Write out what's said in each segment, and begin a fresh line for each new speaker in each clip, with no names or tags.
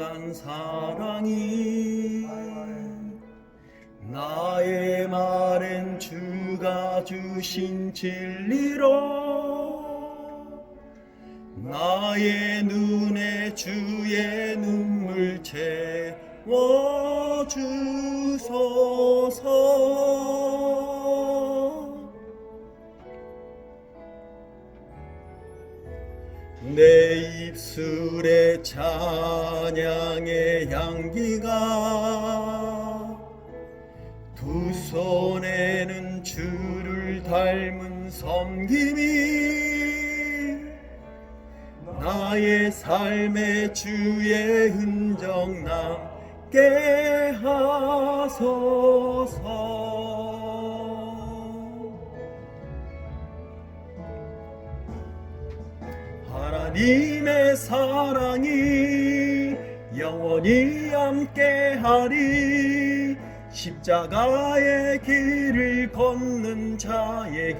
무궁한 사랑이 나의 말은 주가 주신 진리로 나의 눈에 주의 눈물 채워 주소서 내 입술에 찬양의 향기가 두 손에는 주를 닮은 섬김이 나의 삶의 주의 흔적 남게 하소서 하나님의 사랑이 영원히 함께하리. 십자가의 길을 걷는 자에게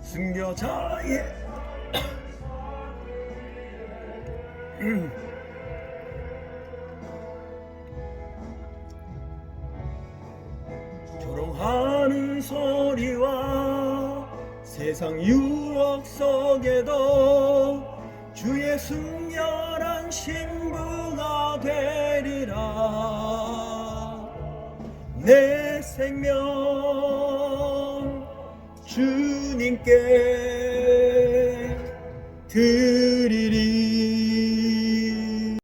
순교자의 조롱하는 소리와 세상 유혹 속에도 주의 순결한 신부가 되리라. 내 생명 주님께 드